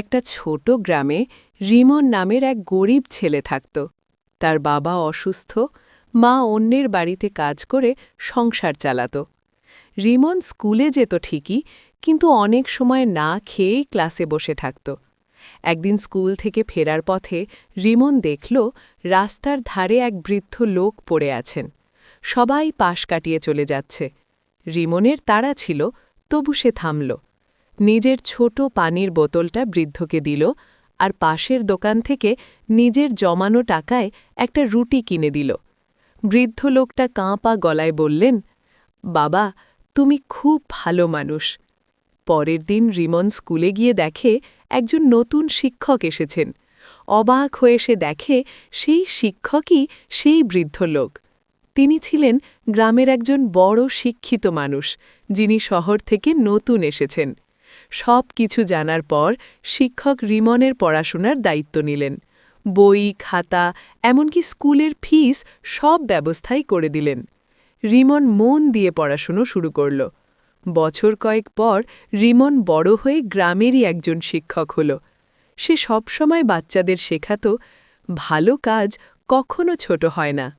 একটা ছোট গ্রামে রিমন নামের এক গরিব ছেলে থাকত। তার বাবা অসুস্থ, মা অন্যের বাড়িতে কাজ করে সংসার চালাত। রিমন স্কুলে যেত ঠিকই, কিন্তু অনেক সময় না খেয়েই ক্লাসে বসে থাকত। একদিন স্কুল থেকে ফেরার পথে রিমন দেখল রাস্তার ধারে এক বৃদ্ধ লোক পড়ে আছেন। সবাই পাশ কাটিয়ে চলে যাচ্ছে। রিমনের তাড়া ছিল, তবু সে থামল। নিজের ছোট পানির বোতলটা বৃদ্ধকে দিল আর পাশের দোকান থেকে নিজের জমানো টাকায় একটা রুটি কিনে দিল। বৃদ্ধ লোকটা কাঁপা গলায় বললেন, বাবা, তুমি খুব ভালো মানুষ। পরের দিন রিমন স্কুলে গিয়ে দেখে একজন নতুন শিক্ষক এসেছেন। অবাক হয়ে সে দেখে সেই শিক্ষকই সেই বৃদ্ধ লোক। তিনি ছিলেন গ্রামের একজন বড় শিক্ষিত মানুষ, যিনি শহর থেকে নতুন এসেছেন। সব কিছু জানার পর শিক্ষক রিমনের পড়াশোনার দায়িত্ব নিলেন। বই, খাতা, এমনকি স্কুলের ফিস সব ব্যবস্থাই করে দিলেন। রিমন মন দিয়ে পড়াশুনো শুরু করল। বছর কয়েক পর রিমন বড় হয়ে গ্রামেরই একজন শিক্ষক হল। সে সবসময় বাচ্চাদের শেখাত, ভালো কাজ কখনো ছোট হয় না।